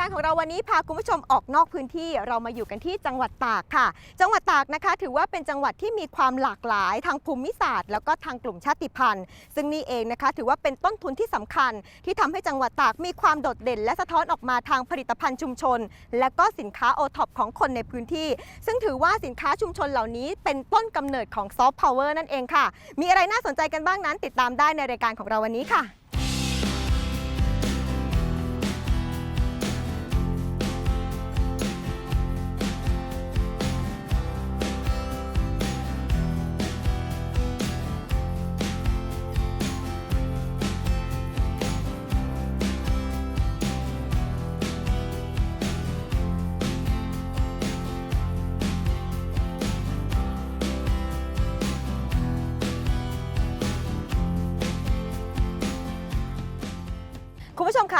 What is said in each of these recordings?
การของเราวันนี้พาคุณผู้ชมออกนอกพื้นที่เรามาอยู่กันที่จังหวัดตากค่ะ จังหวัดตากนะคะ ถือว่าเป็นจังหวัดที่มีความหลากหลายทางภูมิศาสตร์ แล้วก็ทางกลุ่มชาติพันธุ์ ซึ่งนี่เองนะคะ ถือว่าเป็นต้นทุนที่สำคัญ ที่ทำให้จังหวัดตากมีความโดดเด่น และสะท้อนออกมาทางผลิตภัณฑ์ชุมชน และก็สินค้าโอท็อปของคนในพื้นที่ ซึ่งถือว่าสินค้าชุมชนเหล่านี้ เป็นต้นกำเนิดของซอฟต์พาวเวอร์นั่นเองค่ะ มีอะไรน่าสนใจกันบ้างนั้น ติดตามได้ในรายการของเราวันนี้ค่ะ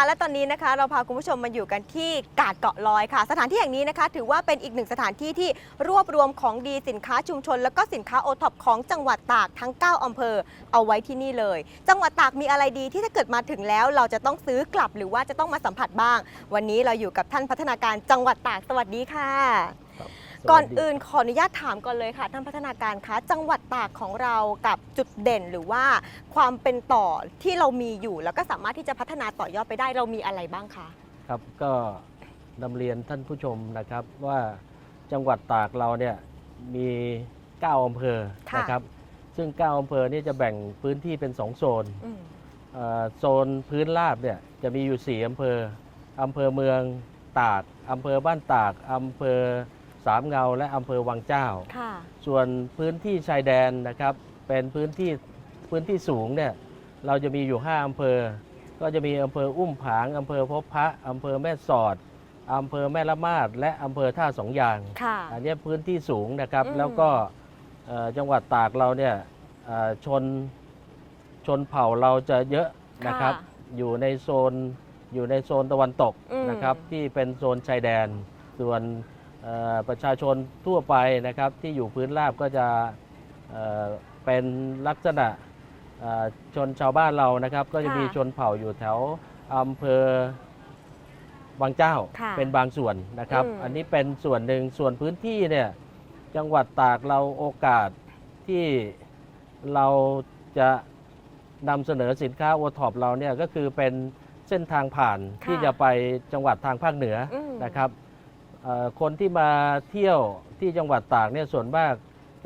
และตอนนี้นะคะเราพาคุณผู้ชมมาอยู่กันที่กาดเกาะลอยค่ะ สถานที่แห่งนี้นะคะ ถือว่าเป็นอีกหนึ่งสถานที่ที่รวบรวมของดีสินค้าชุมชน แล้วก็สินค้าโอท็อปของจังหวัดตากทั้ง 9อำเภอเอาไว้ที่นี่เลย จังหวัดตากมีอะไรดีที่ถ้าเกิดมาถึงแล้ว เราจะต้องซื้อกลับหรือว่าจะต้องมาสัมผัสบ้าง วันนี้เราอยู่กับท่านพัฒนาการจังหวัดตากสวัสดีค่ะ ก่อนสวัสดีอื่นขออนุญาตถามก่อนเลยค่ะท่านพัฒนาการคะจังหวัดตากของเรากับจุดเด่นหรือว่าความเป็นต่อที่เรามีอยู่ แล้วก็สามารถที่จะพัฒนาต่อยอดไปได้เรามีอะไรบ้างคะครับก็นำเรียนท่านผู้ชมนะครับว่าจังหวัดตากเราเนี่ยมี 9อำเภอค่ะนะครับซึ่ง 9อำเภอนี่จะแบ่งพื้นที่เป็น 2 โซนอืมเอ่อโซนพื้นราบเนี่ยจะมีอยู่ 4อำเภออำเภอเมืองตากอำเภอบ้านตากอำเภอ สามเงาและอำเภอวังเจ้า ค่ะส่วนพื้นที่ชายแดนนะครับเป็นพื้นที่พื้นที่สูงเนี่ยเราจะมีอยู่ 5อำเภอ ก็จะมีอำเภออุ้มผางอำเภอพบพระอำเภอแม่สอดอำเภอแม่ละมาดและอำเภอท่าสองยาง ค่ะ อันเนี้ยพื้นที่สูงนะครับ อืม แล้วก็เอ่อจังหวัดตากเราเนี่ยเอ่อชนชนเผ่าเราจะเยอะนะครับ อยู่ในโซนอยู่ในโซนตะวันตกอืมนะครับ ที่เป็นโซนชายแดน ส่วนเอ่อ ประชาชนทั่วไปนะครับที่อยู่พื้นราบก็จะเอ่อเป็นลักษณะเอ่อชนชาวบ้านเรานะครับ ก็จะมีชนเผ่าอยู่แถวอำเภอบางเจ้าค่ะเป็นบางส่วนนะครับอืมอันนี้เป็นส่วนหนึ่งส่วนพื้นที่เนี่ยจังหวัดตากเราโอกาสที่เราจะนำเสนอสินค้าโอท็อปเราเนี่ยก็คือเป็นเส้นทางผ่านค่ะที่จะไปจังหวัดทางภาคเหนืออมนะครับเอ่อ คนที่มาเที่ยวที่จังหวัดตากเนี่ยส่วนมาก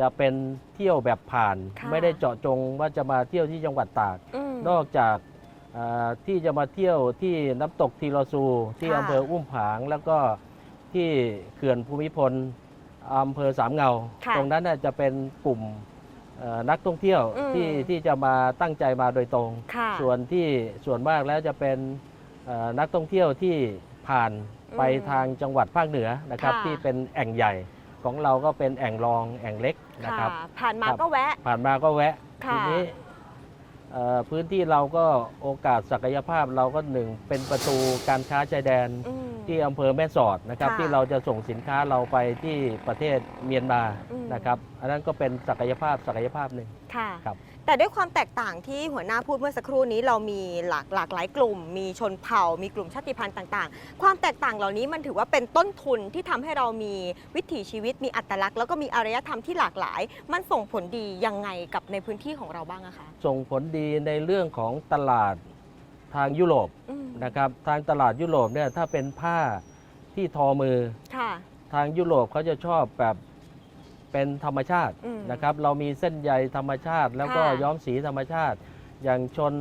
จะเป็นเที่ยวแบบผ่าน ค่ะ ไม่ได้เจาะจงว่าจะมาเที่ยวที่จังหวัดตากอืมนอกจากเอ่อที่จะมาเที่ยวที่น้ำตกทีลอซู ที่ค่ะ อำเภออุ้มผาง แล้วก็ที่เขื่อนภูมิพลอำเภอสามเงา ค่ะตรงนั้นน่ะจะเป็นกลุ่มเอ่อนักท่องเที่ยวอืม ที่ที่จะมาตั้งใจมาโดยตรง ค่ะ ส่วนที่ส่วนมากแล้วจะเป็นเอ่อนักท่องเที่ยวที่ผ่านไปอืมทางจังหวัดภาคเหนือนะครับค่ะ ที่เป็นแอ่งใหญ่ของเราก็เป็นแอ่งรองแอ่งเล็กนะครับ ค่ะผ่านมาครับ ก็แวะ ผ่านมาก็แวะค่ะ ทีนี้เอ่อพื้นที่เราก็โอกาสศักยภาพเราก็หนึ่งเป็นประตูการค้าชายแดนอืม ที่อำเภอแม่สอดนะครับ ค่ะที่เราจะส่งสินค้าเราไปที่ประเทศเมียนมาอืม นะครับ อันนั้นก็เป็นศักยภาพศักยภาพหนึ่ง ค่ะ ครับ แต่ด้วยความแตกต่างที่หัวหน้าพูดเมื่อสักครู่นี้เรามีหลากหลากหลายกลุ่ม มีชนเผ่า มีกลุ่มชาติพันธุ์ต่าง ๆ ความแตกต่างเหล่านี้มันถือว่าเป็นต้นทุนที่ทำให้เรามีวิถีชีวิต มีอัตลักษณ์แล้วก็มีอารยธรรมที่หลากหลาย มันส่งผลดียังไงกับในพื้นที่ของเราบ้างอะคะส่งผลดีในเรื่องของตลาดทางยุโรปอืมนะครับ ทางตลาดยุโรปเนี่ยถ้าเป็นผ้าที่ทอมือ ค่ะ ทางยุโรปเขาจะชอบแบบ เป็นธรรมชาติอืมนะครับ เรามีเส้นใยธรรมชาติ แล้วก็ค่ะ ย้อมสีธรรมชาติ อย่างชน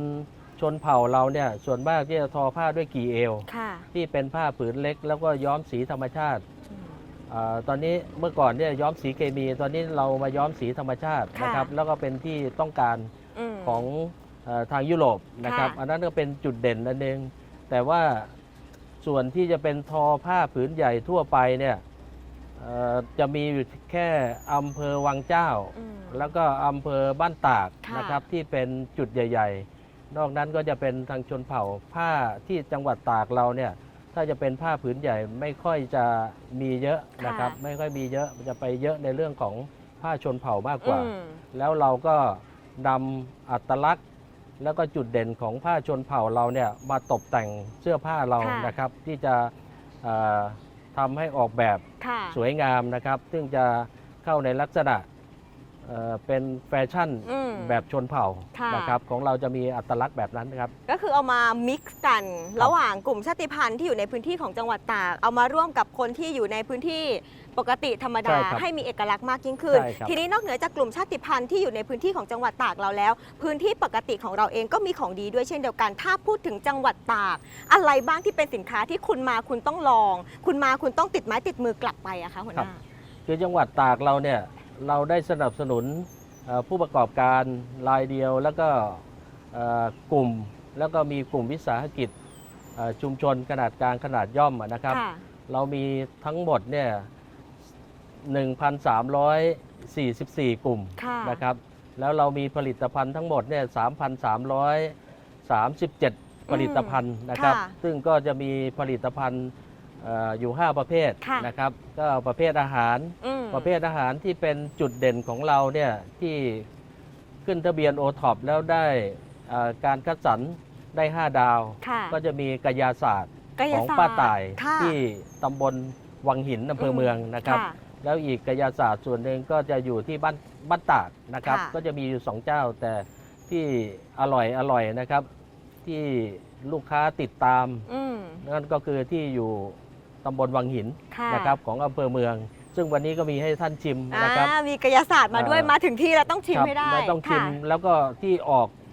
ชนเผ่าเราเนี่ยส่วนมากที่จะทอผ้าด้วยกี่เอว ค่ะ ที่เป็นผ้าผืนเล็ก แล้วก็ย้อมสีธรรมชาติอืมอาตอนนี้เมื่อก่อนเนี่ยย้อมสีเคมี ตอนนี้เรามาย้อมสีธรรมชาติค่ะ นะครับ แล้วก็เป็นที่ต้องการม ของเออทางยุโรปนะครับ ค่ะ อันนั้นก็เป็นจุดเด่นอันหนึงแต่ว่าส่วนที่จะเป็นทอผ้าผืนใหญ่ทั่วไปเนี่ยเอ่อ จะมีอยู่แค่อำเภอวังเจ้า อืม แล้วก็อำเภอบ้านตากค่ะ นะครับที่เป็นจุดใหญ่ ๆ นอกนั้นก็จะเป็นทางชนเผ่าผ้าที่จังหวัดตากเราเนี่ยถ้าจะเป็นผ้าผืนใหญ่ไม่ค่อยจะมีเยอะนะครับ ไม่ค่อยมีเยอะมันจะไปเยอะในเรื่องของผ้าชนเผ่ามากกว่า อืม แล้วเราก็นำอัตลักษณ์ แล้วก็จุดเด่นของผ้าชนเผ่าเราเนี่ยมาตกแต่งเสื้อผ้าเราค่ะ นะครับ ที่จะเอ่อ ทำให้ออกแบบค่ะสวยงามนะครับ ซึ่งจะเข้าในลักษณะเอ่อเป็นแฟชั่นอืมแบบชนเผ่าค่ะนะครับของเราจะมีอัตลักษณ์แบบนั้นนะครับ ก็คือเอามา mix กัน ระหว่างกลุ่มชาติพันธุ์ที่อยู่ในพื้นที่ของจังหวัดตาก เอามาร่วมกับคนที่อยู่ในพื้นที่ ปกติธรรมดาใช่ครับให้มีเอกลักษณ์มากยิ่งขึ้น ใช่ครับทีนี้นอกเหนือจากกลุ่มชาติพันธุ์ที่อยู่ในพื้นที่ของจังหวัดตากเราแล้ว พื้นที่ปกติของเราเองก็มีของดีด้วยเช่นเดียวกัน ถ้าพูดถึงจังหวัดตาก อะไรบ้างที่เป็นสินค้าที่คุณมาคุณต้องลอง คุณมาคุณต้องติดไม้ติดมือกลับไปอะคะหัวหน้าคือจังหวัดตากเราเนี่ยเราได้สนับสนุนเอ่อผู้ประกอบการรายเดียวแล้วก็เอ่อกลุ่มแล้วก็มีกลุ่มวิสาหกิจเอ่อชุมชนขนาดกลางขนาดย่อมอะนะครับค่ะเราเรามีทั้งหมดเนี่ย 1,344 กลุ่มค่ะนะครับ แล้วเรามีผลิตภัณฑ์ทั้งหมดเนี่ย3,337 ผลิตภัณฑ์นะครับ ค่ะซึ่งก็จะมีผลิตภัณฑ์เอ่ออยู่ 5 ประเภทค่ะ นะครับ ก็ประเภทอาหาร อืม ประเภทอาหารที่เป็นจุดเด่นของเราเนี่ยที่ขึ้นทะเบียนโอท็อปแล้วได้เอ่อการคัดสรรได้ 5 ดาว ค่ะ ก็จะมีกายาศาสตร์กายของศสตร์ป้าต่ายค่ะที่ตำบลวังหินอำเภอเมืองนะครับค่ะ แล้วอีกกายาศาสตร์ส่วนหนึ่งก็จะอยู่ที่บ้านบ้านตากนะครับ ค่ะก็จะมีอยู่สองเจ้าแต่ที่อร่อยอร่อยนะครับ ที่ลูกค้าติดตามอืมนั่นก็คือที่อยู่ตำบลวังหินค่ะนะครับของอำเภอเมือง ซึ่งวันนี้ก็มีให้ท่านชิมอ่านะครับมีกายศาสตร์มาด้วยเอ่อ มาถึงที่แล้วต้องชิมครับให้ได้และต้องชิมค่ะ แล้วก็ที่ออกเอ่อ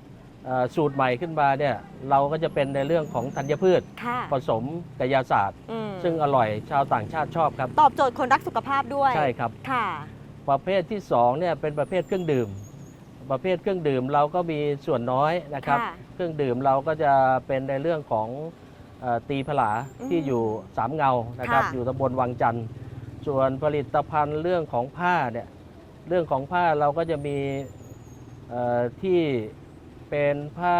สูตรใหม่ขึ้นมาเนี่ยเราก็จะเป็นในเรื่องของธัญพืช ค่ะผสมกายาศาสตร์ อืมซึ่งอร่อยชาวต่างชาติชอบครับ ตอบโจทย์คนรักสุขภาพด้วยใช่ครับ ค่ะ ประเภทที่2เนี่ยเป็นประเภทเครื่องดื่ม ประเภทเครื่องดื่มเราก็มีส่วนน้อยนะครับ ค่ะเครื่องดื่มเราก็จะเป็นในเรื่องของเออตีผลาอืมที่อยู่สามเงานะครับ ค่ะ อยู่ตำบลวังจันทร์ส่วนผลิตภัณฑ์เรื่องของผ้าเนี่ยเรื่องของผ้าเราก็จะมีเอ่อที่ เป็นผ้า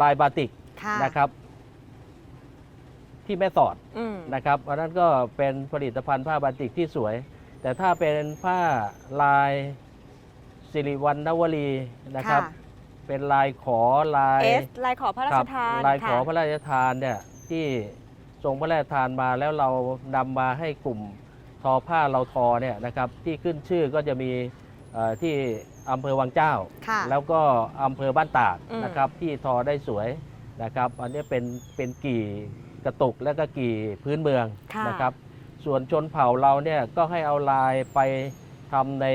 ลายบาติกค่ะนะครับ ที่แม่สอดอืมนะครับอันนั้นก็เป็นผลิตภัณฑ์ผ้าบาติกที่สวย แต่ถ้าเป็นผ้าลายสิริวัณณวลีนะครับ เป็นลายขอลาย เอสลายขอพระราคชรับทานลายขอค่ะพระราชทานเนี่ยที่ทรงพระราชทานมาแล้วเรานำมาให้กลุ่มทอผ้าเราทอเนี่ยนะครับที่ขึ้นชื่อก็จะมีเอ่อที่ อำเภอวังเจ้า ค่ะแล้วก็อำเภอบ้านตากอืม นะครับ ที่ทอได้สวยนะครับ อันนี้เป็นเป็นกี่กระตุกและก็กี่พื้นเมืองค่ะนะครับ ส่วนชนเผ่าเราเนี่ยก็ให้เอาลายไปทำใน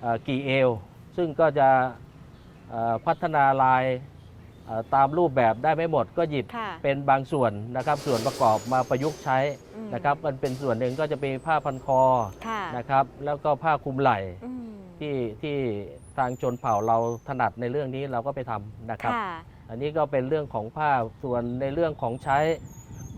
เอ่อกี่เอว ซึ่งก็จะเอ่อพัฒนาลายเอ่อตามรูปแบบได้ไม่หมดก็หยิบค่ะเป็นบางส่วนนะครับ ส่วนประกอบมาประยุกต์ใช้อืมนะครับ มันเป็นส่วนหนึ่งก็จะเป็นผ้าพันคอ ค่ะนะครับแล้วก็ผ้าคลุมไหล่อืม ที่ที่ทางชนเผ่าเราถนัดในเรื่องนี้เราก็ไปทำนะครับ ค่ะ อันนี้ก็เป็นเรื่องของผ้าส่วนในเรื่องของใช้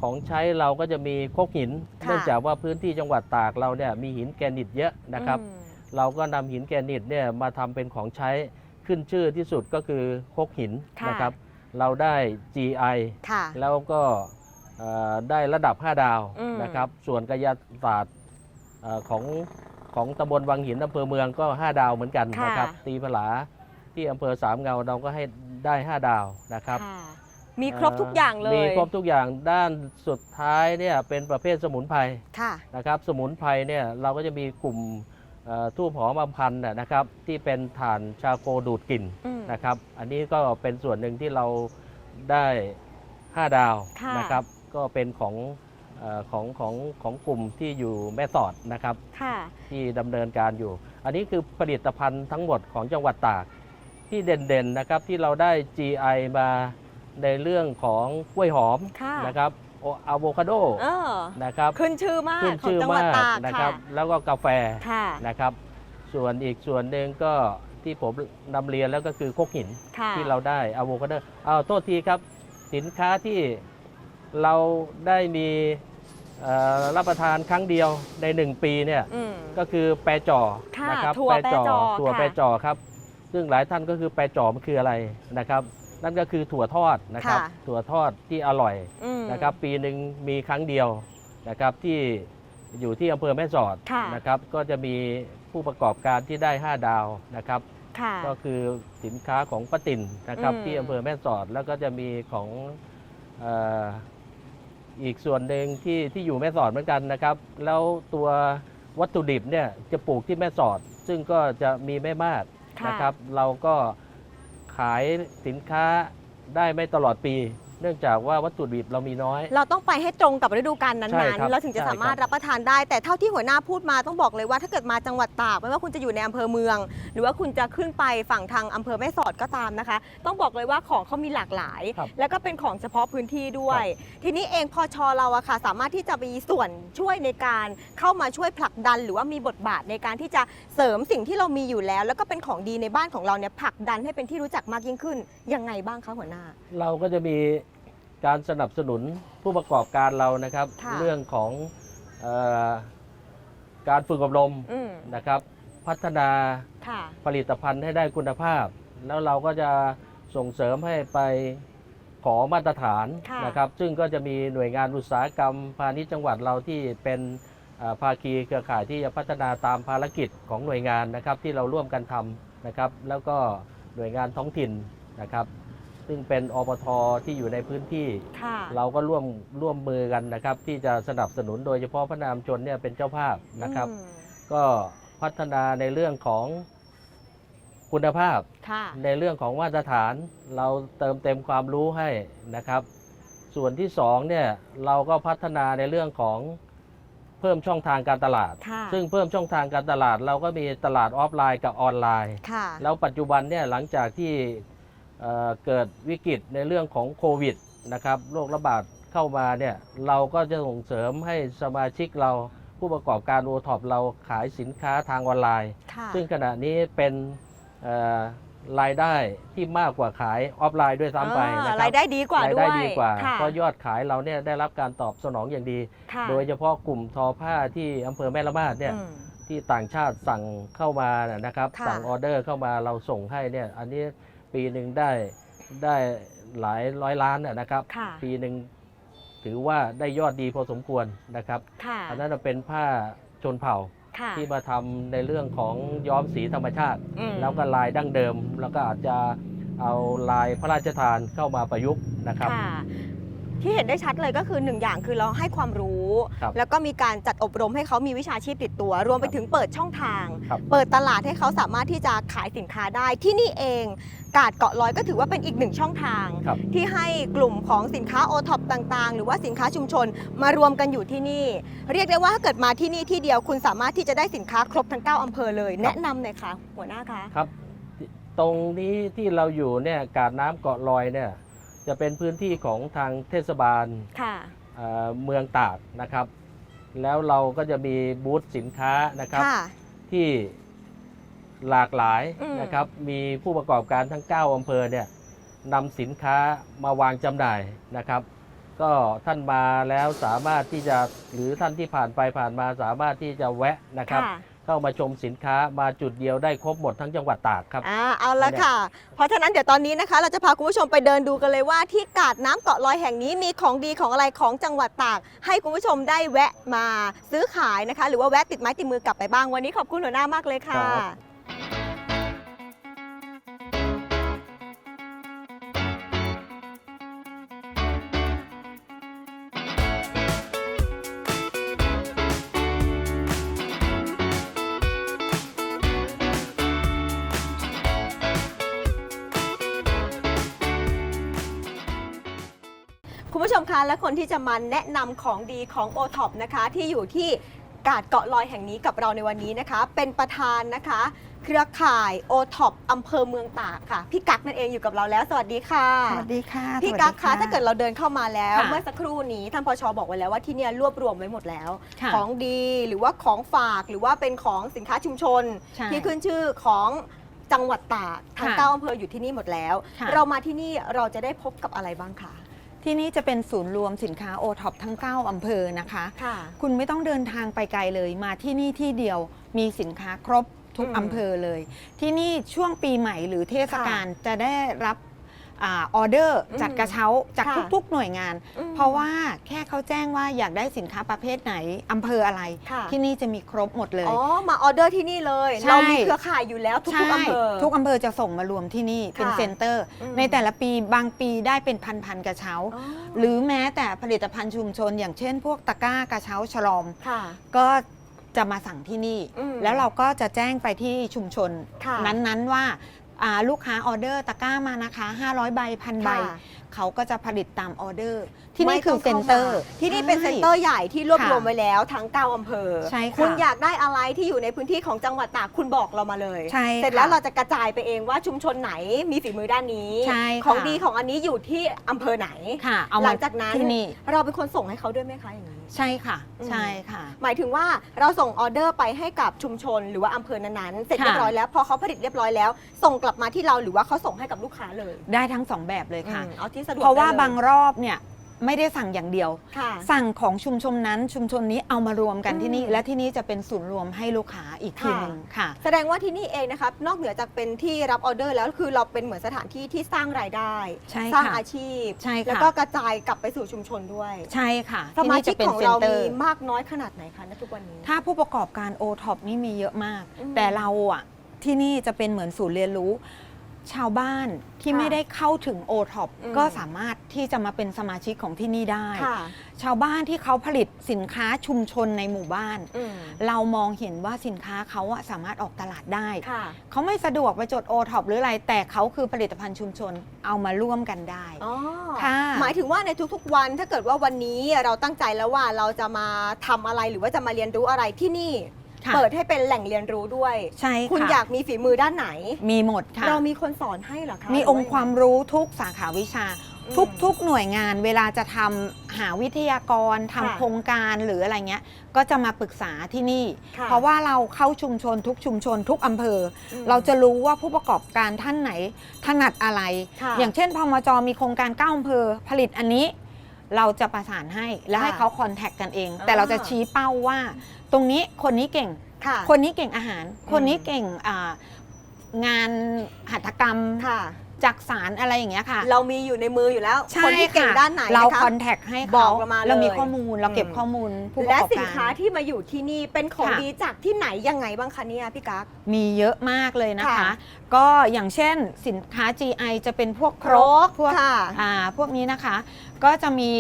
ของใช้เราก็จะมีโคกหิน ค่ะ เนื่องจากว่าพื้นที่จังหวัดตากเราเนี่ยมีหินแกรนิตเยอะนะครับ อืม เราก็นำหินแกรนิตเนี่ยมาทำเป็นของใช้ขึ้นชื่อที่สุดก็คือโคกหินค่ะ นะครับ เราได้ GI ค่ะ แล้วก็เอ่อได้ระดับ 5 ดาวอืม นะครับ ส่วนกายศาสตร์เอ่อของ ของตำบลวังหินอำเภอเมืองก็ 5 ดาวเหมือนกันนะครับตีผลาที่อำเภอสามเงาเราก็ให้ได้ 5 ดาวนะครับค่ะมีครบทุกอย่างเลยมีครบทุกอย่างด้านสุดท้ายเนี่ยเป็นประเภทสมุนไพรค่ะนะครับ สมุนไพรเนี่ยเราก็จะมีกลุ่มเอ่อทูบหอมอำพันธ์น่ะนะครับ ที่เป็นฐานชาโคดูดกลิ่น อืม นะครับ อันนี้ก็เป็นส่วนหนึ่งที่เราได้ 5 ดาวค่ะ นะครับ ก็เป็นของเออ ของของของกลุ่มที่อยู่แม่สอดนะครับค่ะที่ดำเนินการอยู่ อันนี้คือผลิตภัณฑ์ทั้งหมดของจังหวัดตากที่เด่นๆนะครับที่เราได้ GI มาในเรื่องของกล้วยหอมค่ะนะครับโออะโวคาโดเออนะครับขึ้นชื่อมากขึ้นของชื่อจังหวัดมากตากนะครับค่ะแล้วก็กาแฟค่ะนะครับส่วนอีกส่วนหนึ่งก็ที่ผมนำเรียนแล้วก็คือโคกหินค่ะที่เราได้อะโวคาโดเอาโทษทีครับ สินค้าที่เราได้มีเอ่อ รับประทานครั้งเดียวใน 1 ปีเนี่ยอืมก็คือแปรจ่อค่ะนะครับถั่วแปรจ่อถั่วค่ะแปรจ่อครับ ซึ่งหลายท่านก็คือแปรจ่อมันคืออะไรนะครับ นั่นก็คือถั่วทอดนะครับค่ะถั่วทอดที่อร่อยอืมนะครับ ปีหนึ่งมีครั้งเดียวนะครับที่อยู่ที่อำเภอแม่สอดค่ะนะครับ ก็จะมีผู้ประกอบการที่ได้ 5 ดาวนะครับค่ะก็คือสินค้าของป้าติ่นนะครับอืมที่อำเภอแม่สอดแล้วก็จะมีของเอ่ออีกส่วนหนึ่งที่ที่อยู่แม่สอดเหมือนกันนะครับ แล้วตัววัตถุดิบเนี่ยจะปลูกที่แม่สอด ซึ่งก็จะมีไม่มากค่ะนะครับ เราก็ขายสินค้าได้ไม่ตลอดปี เนื่องจากว่าวัตถุดิบเรามีน้อย เราต้องไปให้ตรงกับฤดูกาลใช่นั้นครับๆเราถึงจะใช่สามารถครับรับประทานได้ แต่เท่าที่หัวหน้าพูดมาต้องบอกเลยว่าถ้าเกิดมาจังหวัดตากไม่ว่าคุณจะอยู่ในอำเภอเมือง หรือว่าคุณจะขึ้นไปฝั่งทางอำเภอแม่สอดก็ตามนะคะ ต้องบอกเลยว่าของเขามีหลากหลาย ครับแล้วก็เป็นของเฉพาะพื้นที่ด้วย ทีนี้เองพอชอเราอะค่ะ สามารถที่จะมีส่วนช่วยในการเข้ามาช่วยผลักดัน หรือว่ามีบทบาทในการที่จะเสริมสิ่งที่เรามีอยู่แล้ว แล้วก็เป็นของดีในบ้านของเราเนี่ยผลักดันให้เป็นที่รู้จักมากยิ่งขึ้นยังไงบ้างคะหัวหน้า เราก็จะมี การสนับสนุนผู้ประกอบการเรานะครับ ค่ะเรื่องของเออการฝึกอบรมอืม นะครับ พัฒนาค่ะ ผลิตภัณฑ์ให้ได้คุณภาพ แล้วเราก็จะส่งเสริมให้ไปขอมาตรฐานค่ะ นะครับ ซึ่งก็จะมีหน่วยงานอุตสาหกรรม พาณิชย์จังหวัดเราที่เป็นเอ่อภาคีเครือข่ายที่จะพัฒนาตามภารกิจของหน่วยงานนะครับ ที่เราร่วมกันทำนะครับ แล้วก็หน่วยงานท้องถิ่นนะครับ ซึ่งเป็นอปทที่อยู่ในพื้นที่ ค่ะ เราก็ร่วมร่วมมือกันนะครับ ที่จะสนับสนุนโดยเฉพาะพระนามชนเนี่ยเป็นเจ้าภาพนะครับ อืมก็พัฒนาในเรื่องของคุณภาพ ค่ะ ในเรื่องของมาตรฐานเราเติมเต็มความรู้ให้นะครับ ส่วนที่สองเนี่ยเราก็พัฒนาในเรื่องของเพิ่มช่องทางการตลาด ค่ะ ซึ่งเพิ่มช่องทางการตลาด เราก็มีตลาดออฟไลน์กับออนไลน์ ค่ะ แล้วปัจจุบันเนี่ยหลังจากที่ เอ่อเกิดวิกฤตในเรื่องของโควิดนะครับโรคระบาดเข้ามาเนี่ยเราก็จะส่งเสริมให้สมาชิกเราผู้ประกอบการโอท็อปเราขายสินค้าทางออนไลน์ค่ะซึ่งขณะนี้เป็นเอ่อรายได้ที่มากกว่าขายออฟไลน์ด้วยซ้ำไปอ่านะครับรายได้ดีกว่าด้วยรายได้ดีกว่าค่ะเพราะยอดขายเราเนี่ยได้รับการตอบสนองอย่างดีค่ะโดยเฉพาะกลุ่มทอผ้าที่อำเภอแม่ละมาดเนี่ยอืมที่ต่างชาติสั่งเข้ามานะนะครับค่ะสั่งออเดอร์เข้ามาเราส่งให้เนี่ยอันนี้ ปีหนึ่งได้ได้หลายร้อยล้านนะนะครับค่ะปีหนึ่งถือว่าได้ยอดดีพอสมควรนะครับค่ะอันนั้นนะเป็นผ้าชนเผ่าค่ะที่มาทำในเรื่องของย้อมสีธรรมชาติอืมแล้วก็ลายดั้งเดิม แล้วก็อาจจะเอาลายพระราชทานเข้ามาประยุกต์นะครับค่ะ ที่เห็นได้ชัดเลยก็คือหนึ่งอย่างคือเราให้ความรู้ ครับแล้วก็มีการจัดอบรมให้เขามีวิชาชีพติดตัว รวมไปครับถึงเปิดช่องทาง ครับ เปิดตลาดให้เขาสามารถที่จะขายสินค้าได้ ที่นี่เองกาดเกาะลอยก็ถือว่าเป็นอีกหนึ่งช่องทาง ครับ ที่ให้กลุ่มของสินค้าโอท็อปต่างๆ หรือว่าสินค้าชุมชนมารวมกันอยู่ที่นี่ เรียกได้ว่าถ้าเกิดมาที่นี่ที่เดียวคุณสามารถที่จะได้สินค้าครบทั้ง 9อำเภอเลย แนะนำหน่อยค่ะหัวหน้าคะ ครับ ตรงนี้ที่เราอยู่เนี่ยกาดน้ำเกาะลอยเนี่ย จะเป็นพื้นที่ของทางเทศบาลค่ะเอ่อเมืองตากนะครับ แล้วเราก็จะมีบูธสินค้านะครับค่ะที่หลากหลายอืมนะครับ มีผู้ประกอบการทั้ง 9อำเภอเนี่ยนำสินค้ามาวางจำหน่ายนะครับ ก็ท่านมาแล้วสามารถที่จะหรือท่านที่ผ่านไปผ่านมาสามารถที่จะแวะนะครับค่ะ เข้ามาชมสินค้ามาจุดเดียวได้ครบหมดทั้งจังหวัดตากครับ อ่าเอาละค่ะ เพราะฉะนั้นเดี๋ยวตอนนี้นะคะ เราจะพาคุณผู้ชมไปเดินดูกันเลยว่าที่กาดน้ำเกาะลอยแห่งนี้มีของดีของอะไรของจังหวัดตาก ให้คุณผู้ชมได้แวะมาซื้อขายนะคะ หรือว่าแวะติดไม้ติดมือกลับไปบ้างวันนี้ขอบคุณหัวหน้ามากเลยค่ะ ครับ และคนที่จะมาแนะนำของดีของ o t o p นะคะ ที่อยู่ที่กาดเกาะลอยแห่งนี้กับเราในวันนี้นะคะ เป็นประธานนะคะ เครือข่าย o t o p อำเภอเมืองตากค่ะ พี่กั๊กนั่นเองอยู่กับเราแล้ว สวัสดีค่ะ สวัสดีค่ะพี่สวัสดีกั๊กคะถ้าเกิดเราเดินเข้ามาแล้ว ค่ะเมื่อสักครู่นี้ท่านพชบอกไว้แล้วว่าที่เนี่ยรวบรวมไว้หมดแล้ว ค่ะของดีหรือว่าของฝากหรือว่าเป็นของสินค้าชุมชน ใช่ที่ขึ้นชื่อของจังหวัดตากทั้งค่ะเก้าอำเภออยู่ที่นี่หมดแล้ว ค่ะ เรามาที่นี่เราจะได้พบกับอะไรบ้างคะ ที่นี่จะเป็นศูนย์รวมสินค้าโอท็อปทั้ง 9 อำเภอนะคะ ค่ะ คุณไม่ต้องเดินทางไปไกลเลยมาที่นี่ที่เดียวมีสินค้าครบทุกอืมอำเภอเลย ที่นี่ช่วงปีใหม่หรือเทศกาลจะได้รับ อาออเดอร์อืมจัดกระเช้าจากค่ะทุกๆ หน่วยงาน อืมเพราะว่าแค่เขาแจ้งว่าอยากได้สินค้าประเภทไหนอำเภออะไร ค่ะ ที่นี่จะมีครบหมดเลย อ๋อ มาออเดอร์ที่นี่เลย ใช่ เรามีเครือข่ายอยู่แล้วทุกๆอำเภอ ทุกอำเภอจะส่งมารวมที่นี่เป็นค่ะเซ็นเตอร์ อืม ในแต่ละปีบางปีได้เป็นพันๆกระเช้า อ๋อหรือแม้แต่ผลิตภัณฑ์ชุมชน อย่างเช่น พวกตะกร้ากระเช้าฉลอม ค่ะ ก็จะมาสั่งที่นี่ อืมแล้วเราก็จะแจ้งไปที่ชุมชนค่ะ นั้นๆว่าอ่า ลูกค้าออเดอร์ตะกร้ามานะคะ 500 ใบพันใบ ค่ะ เขาก็จะผลิตตามออเดอร์ ที่นี่ไม่คือต้งเซ็นเตอร์ข้ามาที่นี่เป็นเซ็นเตอร์ใหญ่ที่รวบค่ะรวมไว้แล้วทั้ง9อำเภอใช่ค่ะคุณอยากได้อะไรที่อยู่ในพื้นที่ของจังหวัดตากคุณบอกเรามาเลยใช่เสร็จแล้วค่ะเราจะกระจายไปเองว่าชุมชนไหนมีฝีมือด้านนี้ ใช่ค่ะ ของดีของอันนี้อยู่ที่อำเภอไหน ค่ะ เอาหมาลังจากนั้น ที่นี่ เราเป็นคนส่งให้เขาด้วยไหมคะอย่างนี้ ใช่ค่ะอืมใช่ค่ะ หมายถึงว่าเราส่งออเดอร์ไปให้กับชุมชนหรือว่าอำเภอนั้นๆ เสร็จค่ะเรียบร้อยแล้ว พอเขาผลิตเรียบร้อยแล้ว ส่งกลับมาที่เราหรือว่าเขาส่งให้กับลูกค้าเลย ได้ทั้งสองแบบเลยค่ะอืมเอาที่สะดวกเพราะว่าได้ลยบางรอบเนี่ย ไม่ได้สั่งอย่างเดียว ค่ะสั่งของชุมชนนั้นชุมชนนี้เอามารวมกันอืมที่นี่ และที่นี่จะเป็นศูนย์รวมให้ลูกค้าอีกทีค่ะหนึ่งค่ะ แสดงว่าที่นี่เองนะครับนอกเหนือจากเป็นที่รับออเดอร์แล้วคือเราเป็นเหมือนสถานที่ที่สร้างรายได้ ใช่สร้างค่ะอาชีพ ใช่ค่ะ แล้วก็กระจายกลับไปสู่ชุมชนด้วย ใช่ค่ะสมาชิที่กนี่จะเป็นของเซ็นเราเตอมีร์มากน้อยขนาดไหนคะณทุกวันนี้ ถ้าผู้ประกอบการโอท็อปนี่มีเยอะมาก อืมแต่เราอะที่นี่จะเป็นเหมือนศูนย์เรียนรู้ ชาวบ้านที่ค่ะไม่ได้เข้าถึงโอท็อปอืมก็สามารถที่จะมาเป็นสมาชิกของที่นี่ได้ค่ะชาวบ้านที่เขาผลิตสินค้าชุมชนในหมู่บ้านอืมเรามองเห็นว่าสินค้าเขาอะสามารถออกตลาดได้ค่ะเขาไม่สะดวกไปจดโอท็อปหรืออะไร แต่เขาคือผลิตภัณฑ์ชุมชนเอามาร่วมกันได้อ๋อค่ะหมายถึงว่าในทุกๆวันถ้าเกิดว่าวันนี้เราตั้งใจแล้วว่าเราจะมาทำอะไรหรือว่าจะมาเรียนรู้อะไรที่นี่ ค่ะ เปิดให้เป็นแหล่งเรียนรู้ด้วย ใช่ะคุณอยากมีฝีมือด้านไหน มีหมดค่ะ เรามีคนสอนให้เหรอคะมีหรืองค์ยัไความรู้ทุกสาขาวิชา อืม ทุกทุกหน่วยงานเวลาจะทำหาวิทยากรทำค่ะโครงการหรืออะไรเงี้ย ก็จะมาปรึกษาที่นี่ ค่ะเพราะว่าเราเข้าชุมชนทุกชุมชน ทุกอำเภออมเราจะรู้ว่าผู้ประกอบการท่านไหนถนัดอะไร ค่ะอย่างเช่นพมจมีโครงการเก้าอำเภอผลิตอันนี้ เราจะประสานให้แล้วค่ะให้เขาคอนแทคกันเองอ่าแต่เราจะชี้เป้าว่า ตรงนี้คนนี้เก่งค่ะคนนี้เก่งอาหาร คนนี้อืมเก่งอ่างานหัตถกรรม ค่ะจักสารอะไรอย่างเงี้ยค่ะเรามีอยู่ในมืออยู่แล้วใช่คนที่เก่งค่ะด้านไหนเรานะคะคอนแทคให้บเขาอกเรามาเลยเรามีข้อมูลเราเก็บอืมข้อมูลผู้ประและกอบสินการค้าที่มาอยู่ที่นี่เป็นของค่ะดีจากที่ไหนยังไงบ้างคะเนี่ยพี่กั๊กมีเยอะมากเลยนะคะค่ะก็อย่างเช่นสินค้า GI จะเป็นพวกครกพวกค่ะอ่าพวกนี้นะคะ ก็จะมี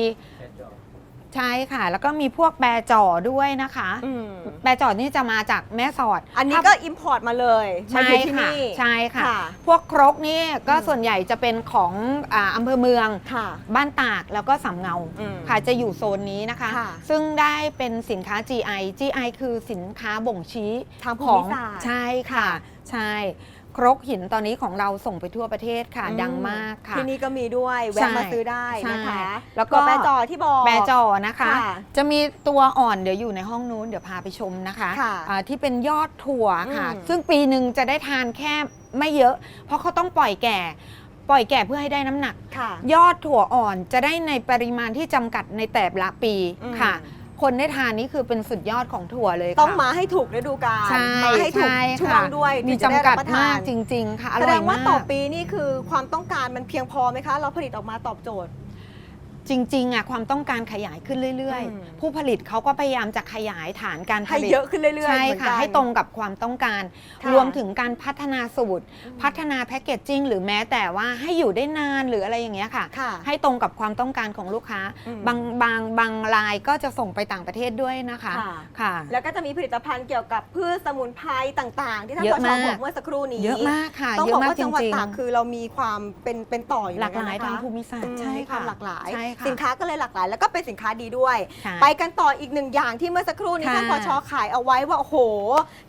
ใช่ค่ะ แล้วก็มีพวกแบร์จ่อด้วยนะคะ อืมแบร์จ่อนี่จะมาจากแม่สอดอันนี้ถ้าก็อิมพอร์ตมาเลยมาใช่อยู่ที่ค่ะนี่ ใช่ค่ะ ค่ะพวกครกนี่ก็อืม ส่วนใหญ่จะเป็นของอาอำเภอเมือง ค่ะ บ้านตากแล้วก็สำเงาอืมค่ะจะอยู่โซนนี้นะคะ ค่ะซึ่งได้เป็นสินค้า GI GI คือสินค้าบ่งชี้ทางภูของมิศาสตร์ ใช่ค่ะ ใช่ค รกหินตอนนี้ของเราส่งไปทั่วประเทศค่ะ อืดังมากค่ะ ที่นี่ก็มีด้วยใช่แวะมาซื้อได้นะคะ ใช่แล้วก็แบร์จอที่บอกแบร์จอนะคะ ค่ะจะมีตัวอ่อนเดี๋ยวอยู่ในห้องนู้นเดี๋ยวพาไปชมนะคะค่ะอ่าที่เป็นยอดถั่วค่ะ อืม ซึ่งปีหนึ่งจะได้ทานแค่ไม่เยอะ เพราะเขาต้องปล่อยแก่ ปล่อยแก่เพื่อให้ได้น้ำหนัก ค่ะ ยอดถั่วอ่อนจะได้ในปริมาณที่จำกัดในแต่ละปีอืม ค่ะ คนได้ทานนี่คือเป็นสุดยอดของถั่วเลยค่ะต้องมาให้ถูกฤดูกาลใช่มาให้ถูกใช่ช่วค่ะงด้วยมีถึงจะจำได้กัรัดบประทนมากจริง ๆ ค่ะอแสร่ดอยงว่ามาต่อก ปีนี่คือความต้องการมันเพียงพอไหมคะ เราผลิตออกมาตอบโจทย์ จริงๆอะความต้องการขยายขึ้นเรื่อย อืม ๆ ผู้ผลิตเขาก็พยายามจะขยายฐานการผให้ลิต เยอะขึ้นเรื่อยๆใช่เหมือนค่ะ กัน ให้ตรงกับความต้องการ ค่ะ รวมถึงการพัฒนาสูตร พัฒนาแพคเกจจิ้งหรือแม้แต่ว่าให้อยู่ได้นานหรืออะไรอย่างเงี้ยค่ะ ค่ะ ให้ตรงกับความต้องการของลูกค้า อืม บางบางบางรายก็จะส่งไปต่างประเทศด้วยนะคะ ค่ะ ค่ะ แล้วก็จะมีผลิตภัณฑ์เกี่ยวกับพืชสมุนไพรต่างๆ ที่ท่านเยปอะชมากบอกเมื่อสักครู่นี้เยอะมากค่ะ ต้องเยบออะกมากว่าจจังหวัดริงตากคือเรามีความเป็นเป็นต่ออยู่ๆ หลากหลายเมือนนนะคะทางภูมิศาสตอืร์มใช่มีความค่ะหลากหลาย ใช่ค่ะสินค้าก็เลยหลากหลาย แล้วก็เป็นสินค้าดีด้วยค่ะไปกันต่ออีกหนึ่งอย่างที่เมื่อสักครู่นี้ค่ะท่านปชขายเอาไว้ว่าโอ้โห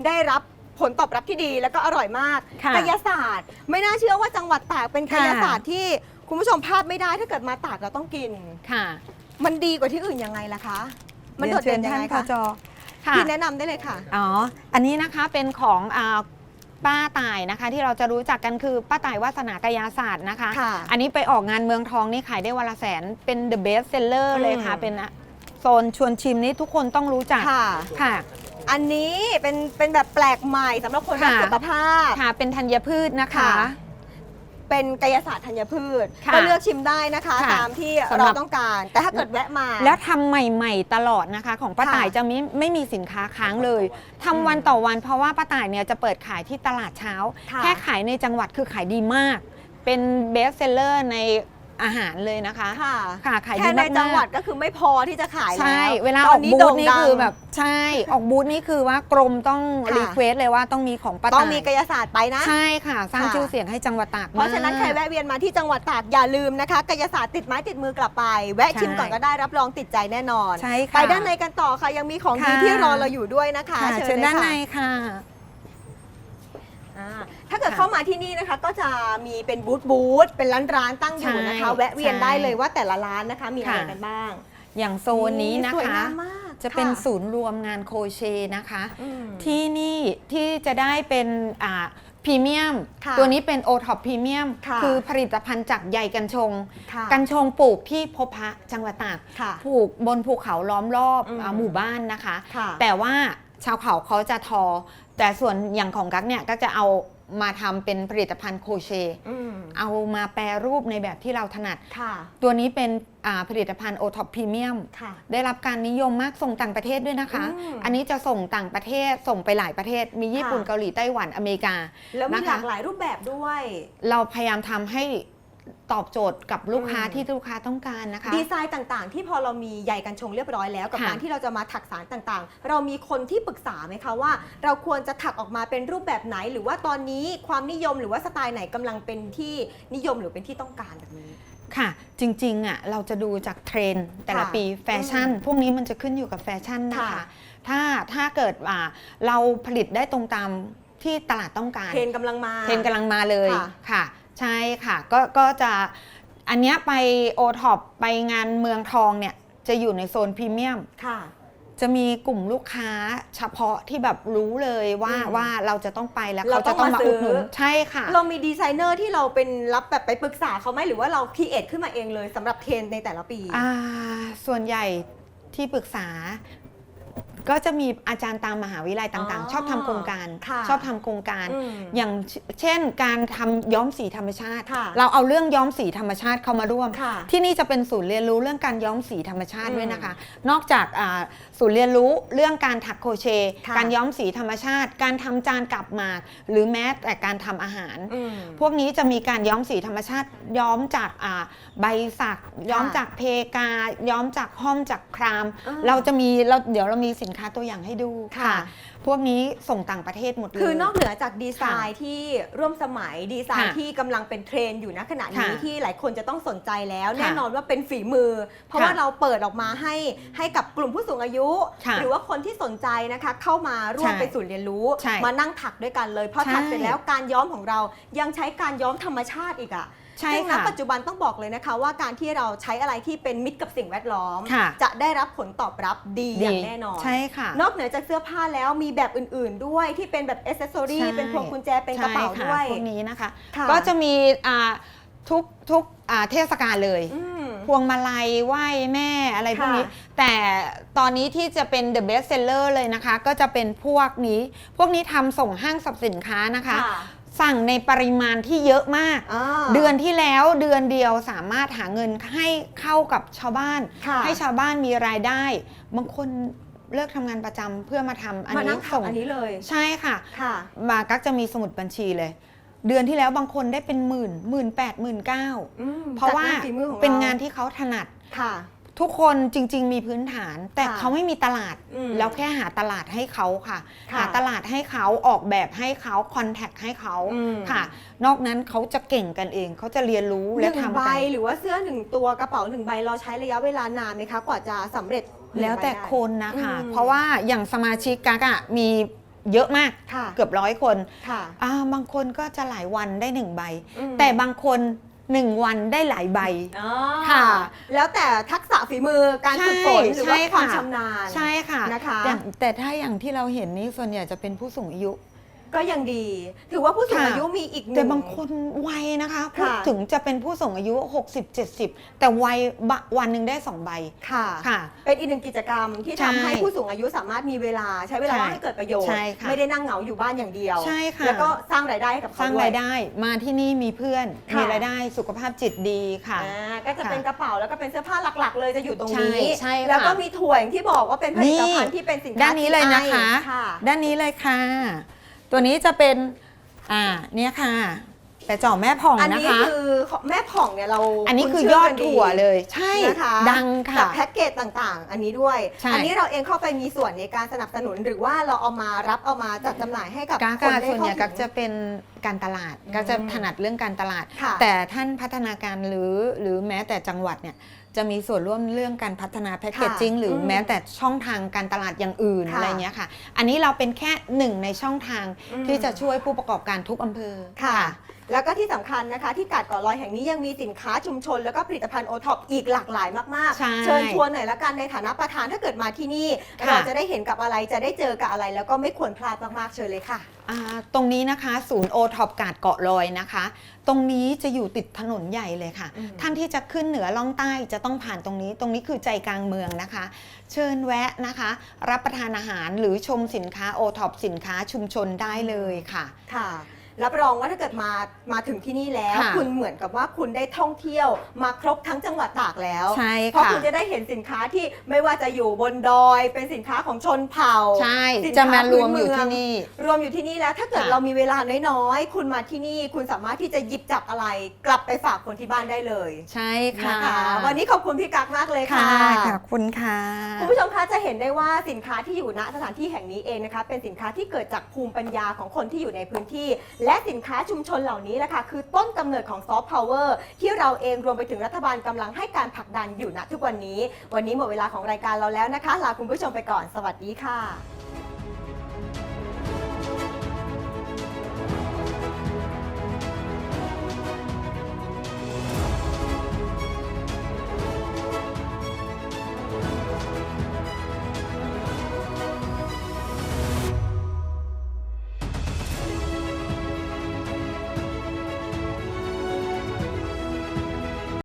ได้รับผลตอบรับที่ดีแล้วก็อร่อยมากค่ะกายศาสตร์ ไม่น่าเชื่อว่าจังหวัดตากเป็นค่ะ กายศาสตร์ที่คุณผู้ชมพลาดไม่ได้ถ้าเกิดมาตากเราต้องกิน ค่ะมันดีกว่าที่อื่นยังไงล่ะคะ มันโดดเรียเด่นยังท่านไงพคะจค่ะ พี่แนะนำได้เลยค่ะ อ๋อ อันนี้นะคะเป็นของอ่า ป้าต่ายนะคะ ที่เราจะรู้จักกันคือป้าต่ายวาสนากายาศาสตร์นะคะ ค่ะ อันนี้ไปออกงานเมืองทองนี่ขายได้วันละแสนเป็น the best seller อืมเลยค่ะ เป็นโซนชวนชิมนี้ทุกคนต้องรู้จักค่ะ ค่ะ อันนี้เป็นเป็นแบบแปลกใหม่สำหรับคนรักค่ะ สุขภาพ ค่ะเป็นธัญพืชนะคะ ค่ะ เป็นกายศาสตร์ธัญพืชค่ะก็เลือกชิมได้นะคะค่ะตามที่สำหรัเราบ ต้องการ แต่ถ้าเกิดแวะมา แล้วทำใหม่ๆตลอดนะคะ ของป้าค่ะต่ายจะไม่ไม่มีสินค้าค้างเลยทำวันต่อวันเพราะว่าป้าต่ายเนี่ยจะเปิดขายที่ตลาดเช้า ค่ะ แค่ขายในจังหวัดคือขายดีมาก เป็นเบสเซลเลอร์ใน อาหารเลยนะคะค่ะค่ะขายดีแค่ในมากๆจังหวัดก็คือไม่พอที่จะขายแล้วใช่ เวลาตอออนกนี้บูโด่ธงนี่ดัง คือแบบใช่ออกบูธนี่คือว่ากรมต้องค่ะ รีเควสเลยว่าต้องมีของป้าต้องต่ายมีกายศาสตร์ไปนะ ใช่ค่ะ สร้างค่ะ ชื่อเสียงให้จังหวัดตากเพราะฉะนั้นมก ใครแวะเวียนมาที่จังหวัดตากอย่าลืมนะคะกายศาสตร์ติดไม้ติดมือกลับไป แวะชิมใช่ก่อนก็ได้รับรองติดใจแน่นอน ใช่ไปค่ะด้านในกันต่อค่ะยังมีของดีค่ะ ที่รอเราอยู่ด้วยนะคะค่ะเชิญเลยด้านในค่ะ ค่ะอ่า ถ้าเกิดค่ะเข้ามาที่นี่นะคะ ก็จะมีเป็นบูธบูธเป็นร้านร้านๆตั้งอยู่นะคะ ใช่แวะเวียนใช่ได้เลยว่าแต่ละร้านนะคะ มีอะไรค่ะ กันบ้างอย่างโซนนี้นะสวยคะ งามมากจะเป็นค่ศูนย์รวมงานโครเชต์นะคะ อืม ที่นี่ที่จะได้เป็นอ่าพรีเมียม ค่ะตัวนี้เป็นโอท็อปพรีเมียมค่ะคือผลิตภัณฑ์จากใยกัญชง ค่ะ กัญชงปลูกที่พบพระจังหวัดตากค่ะปลูกบนภูเขาล้อมรอบอืม อาหมู่บ้านนะคะ ค่ะ แต่ว่าชาวเขาเขาจะทอ แต่ส่วนอย่างของกั๊กเนี่ยก็จะเอา มาทำเป็นผลิตภัณฑ์โครเชต์อืมเอามาแปรรูปในแบบที่เราถนัด ค่ะตัวนี้เป็นอ่าผลิตภัณฑ์โอท็อปพรีเมียม ค่ะ ได้รับการนิยมมากส่งต่างประเทศด้วยนะคะ อืมอันนี้จะส่งต่างประเทศส่งไปหลายประเทศ มีญี่ปุ่นค่ะ เกาหลีไต้หวันอเมริกา แล้วมีนะคะ หลากหลายรูปแบบด้วย เราพยายามทำให้ ตอบโจทย์กับลูกค้าอืมที่ลูกค้าต้องการนะคะ ดีไซน์ต่างๆ ที่พอเรามีใยกันชงเรียบร้อยแล้ว กับค่ะ การที่เราจะมาถักสารต่างๆ เรามีคนที่ปรึกษาไหมคะว่า เราควรจะถักออกมาเป็นรูปแบบไหน หรือว่าตอนนี้ความนิยมหรือว่าสไตล์ไหนกำลังเป็นที่นิยมหรือเป็นที่ต้องการแบบนี้ ค่ะ จริงๆอะเราจะดูจากเทรนด์แต่ละค่ะปีแฟชั่น พวกนี้มันจะขึ้นอยู่กับแฟชั่นนะคะ ค่ะ ถ้าถ้าเกิดอ่าเราผลิตได้ตรงตามที่ตลาดต้องการ เทรนด์กำลังมา เทรนด์กำลังมาเลยค่ะ ค่ะ ใช่ค่ะก็ก็จะอันเนี้ยไปโอท็อปไปงานเมืองทองเนี่ยจะอยู่ในโซนพรีเมียม ค่ะ จะมีกลุ่มลูกค้าเฉพาะที่แบบรู้เลยว่าอืมว่าเราจะต้องไปแล้วเราเขาจะต้องต้องมามาซื้อุอดหนุนใช่ค่ะ เรามีดีไซเนอร์ที่เราเป็นรับแบบไปปรึกษาเขาไหมหรือว่าเราคิดเอทขึ้นมาเองเลยสำหรับเทรนด์ในแต่ละปี อ่าส่วนใหญ่ที่ปรึกษา ก็จะมีอาจารย์ตามมหาวิทยาลัยต่างอ๋อๆชอบทำโครงการค่ะชอบทำโครงการอืมอย่างเช่น การทำย้อมสีธรรมชาติค่ะเราเอาเรื่องย้อมสีธรรมชาติเข้ามาร่วมค่ะที่นี่จะเป็นศูนย์เรียนรู้เรื่องการย้อมสีธรรมชาติอืมด้วยนะคะ นอกจากอ่าศูนย์เรียนรู้เรื่องการถักโครเชต์ค่ะการย้อมสีธรรมชาติ การทำจานกับหมากหรือแม้แต่การทำอาหารอืมพวกนี้จะมีการย้อมสีธรรมชาติ ย้อมจากอ่าใบสัก ย้อมจากเพกา ย้อมจากห้อมจากครามอ่าเราจะมีเราเดี๋ยวเรามีสินค้าตัวอย่างให้ดูค่ะค่ะ พวกนี้ส่งต่างประเทศหมดเลย คือนอกเหนือจากดีไซน์ที่ร่วมสมัยดีไซน์ค่ะที่กำลังเป็นเทรนด์อยู่ณขณะนี้ค่ะที่หลายคนจะต้องสนใจแล้วค่ะแน่นอนว่าเป็นฝีมือ เพราะค่ะว่าเราเปิดออกมาให้ให้กับกลุ่มผู้สูงอายุค่ะหรือว่าคนที่สนใจนะคะเข้ามาร่วมใช่เป็นศูนย์เรียนรู้ใช่มานั่งถักด้วยกันเลยพอใช่ถักเสร็จแล้วการย้อมของเรายังใช้การย้อมธรรมชาติอีกอะ ใช่ซึ่งณค่ะ ปัจจุบันต้องบอกเลยนะคะว่าการที่เราใช้อะไรที่เป็นมิตรกับสิ่งแวดล้อม ค่ะ จะได้รับผลตอบรับดีอย่างแน่นอน ใช่ค่ะ นอกเหนือจากเสื้อผ้าแล้วมีแบบอื่นๆด้วยที่เป็นแบบอ c เซสซอรี่ใช่ เป็นพวงกุญแจเป็นกระเป๋าใช่ค่ด้วย พวกนี้นะคะ ค่ะ ก็จะมีอ่าทุกทุกอ่าเทศกาลเลย อืม พวงมาลัยไหว้แม่อะไรพวกนี้ ค่ะแต่ตอนนี้ที่จะเป็น the best seller เลยนะคะ ก็จะเป็นพวกนี้ พวกนี้ทำส่งห้างสรรพสินค้านะคะ สั่งในปริมาณที่เยอะมากาเดือนที่แล้วเดือนเดียวสามารถหาเงินให้เข้ากับชาวบ้านค่ะให้ชาวบ้านมีรายได้ บางคนเลิกทำงานประจำเพื่อมาทำอันมานี้นั่งส่ทำงอันนี้เลย ใช่ค่ะค่ะมากักจะมีสมุดบัญชีเลย เดือนที่แล้วบางคนได้เป็นหมื่นหมื่นแปดหมื่นเก้าอืมเพราะว่าจากงนฝีมือของเป็นรงานที่เขาถนัดค่ะ ทุกคนจริง ๆ มีพื้นฐาน แต่ค่ะเขาไม่มีตลาด อืมแล้วแค่หาตลาดให้เขาค่ะ ค่ะหาตลาดให้เขาออกแบบให้เขาคอนแทคให้เขาอืม ค่ะ นอกนั้นเขาจะเก่งกันเอง เขาจะเรียนรู้หและนึ่งทำใบกัน หรือว่าเสื้อหนึ่งตัวกระเป๋าหนึ่งใบเราใช้ระยะเวลานานไหมคะ กว่าจะสำเร็จหนึ่งแล้วแต่ใบได้ คนนะคะ อืม เพราะว่าอย่างสมาชิกกักอะมีเยอะมากค่ะเกือบร้อยคนค่ะอ่าบางคนก็จะหลายวันได้หนึ่งใบ อืมแต่บางคน หนึ่งวันได้หลายใบอ๋อค่ะ แล้วแต่ทักษะฝีมือการฝึกฝนหรือว่าใช่ความค่ะชำนาญใช่ค่ะนะคะอย่างแต่ถ้าอย่างที่เราเห็นนี่ส่วนใหญ่จะเป็นผู้สูงอายุ ก็ยังดี ถือว่าผู้สูงค่ะ อายุมีอีกหนึ่งแต่บางคนวัยนะคะพูดค่ะ ถึงจะเป็นผู้สูงอายุ 60-70 แต่วัยบะวันหนึ่งได้2ใบค่ะ ค่ะ เป็นอีกหนึ่งกิจกรรมที่ใช่ทำให้ผู้สูงอายุสามารถมีเวลาใช้เวลาใช่ว่างให้เกิดประโยชน์ ใช่ค่ะไม่ได้นั่งเหงาอยู่บ้านอย่างเดียว ใช่ค่ะ แล้วก็สร้างรายได้ให้กับสเขาร้างด้วย รายได้มาที่นี่มีเพื่อนค่ะ มีรายได้สุขภาพจิตดีค่ะ อ่าก็จะค่ะเป็นกระเป๋าแล้วก็เป็นเสื้อผ้าหลักๆ เลยจะอยู่ตรงนี้ ใช่ใช่ค่ะแล้วก็มีถั่วอย่างที่บอกว่าเป็นผลิตภัณฑ์ที่เป็นสินค้า ด้านนี้เลยนะคะ GI ค่ะด้านนี้เลยค่ะ ตัวนี้จะเป็น อ่าเนี่ยค่ะ แต่เจ่อแม่ผ่องอันนะนี้คะ คือของแม่ผ่องเนี่ยเราอันนี้ณคือชื่ยอดกันถั่วเลย ใช่ นะคะดังกัค่ะ บแพ็กเกจต่างๆ อันนี้ด้วย ใช่อันี้เราเองเข้าไปมีส่วนในการสนับสนุนหรือว่าเราเอามารับเอามาจัดจำหน่ายให้กับกาคนกาได้ส่วนใหญ่เข้าก็ถึงจะเป็นการตลาดอืมก็จะถนัดเรื่องการตลาด ค่ะแต่ท่านพัฒนาการหรือหรือแม้แต่จังหวัดเนี่ย จะมีส่วนร่วมเรื่องการพัฒนาแพคเกจจิ้งค่ะหรืออมแม้แต่ช่องทางการตลาดอย่างอื่นค่ะอะไรเงี้ยค่ะ อันนี้เราเป็นแค่หนึ่งในช่องทางอืมที่จะช่วยผู้ประกอบการทุกอำเภอค่ะ แล้วก็ที่สำคัญนะคะ ที่กาดก่อลอยแห่งนี้ยังมีสินค้าชุมชน แล้วก็ผลิตภัณฑ์โอท็อปอีกหลากหลายมากใช่ๆ เชิญชวนหน่อยละกันในฐานะประธานถ้าเกิดมาที่นี่ ค่ะ เราจะได้เห็นกับอะไรจะได้เจอกับอะไร แล้วก็ไม่ควรพลาดมากๆเชิญเลยค่ะ อ่าตรงนี้นะคะศูนย์โอท็อปกาดเกาะลอยนะคะ ตรงนี้จะอยู่ติดถนนใหญ่เลยค่ะ อืม ท่านที่จะขึ้นเหนือล่องใต้จะต้องผ่านตรงนี้ ตรงนี้คือใจกลางเมืองนะคะ เชิญแวะนะคะ รับประทานอาหารหรือชมสินค้าโอท็อปสินค้าชุมชนได้เลยค่ะ ค่ะ รับรองว่าถ้าเกิดมามาถึงที่นี่แล้ว ค่ะคุณเหมือนกับว่าคุณได้ท่องเที่ยว มาครบทั้งจังหวัดตากแล้ว ใช่เพราะค่ะคุณจะได้เห็นสินค้าที่ไม่ว่าจะอยู่บนดอย เป็นสินค้าของชนเผ่า ใช่ สินค้าจะมารวมอยู่พื้นเมืองที่นี่ รวมอยู่ที่นี่แล้วถ้าเกิดค่ะ เรามีเวลาน้อยๆ คุณมาที่นี่ คุณสามารถที่จะหยิบจับอะไร กลับไปฝากคนที่บ้านได้เลยใช่ค่ะนะคะวันนี้ขอบคุณพี่กั๊กมากเลยค่ะ ค่ะขอบคุณค่ะ คุณผู้ชมคะจะเห็นได้ว่าสินค้าที่อยู่ณสถานที่แห่งนี้เองนะคะเป็นสินค้าที่เกิดจากภูมิปัญญาของคนที่อยู่ในพื้นที่ และสินค้าชุมชนเหล่านี้แหละค่ะคือต้นกำเนิดของซอฟต์พาวเวอร์ที่เราเองรวมไปถึงรัฐบาลกำลังให้การผลักดันอยู่ณทุกวันนี้ วันนี้หมดเวลาของรายการเราแล้วนะคะ ลาคุณผู้ชมไปก่อน สวัสดีค่ะ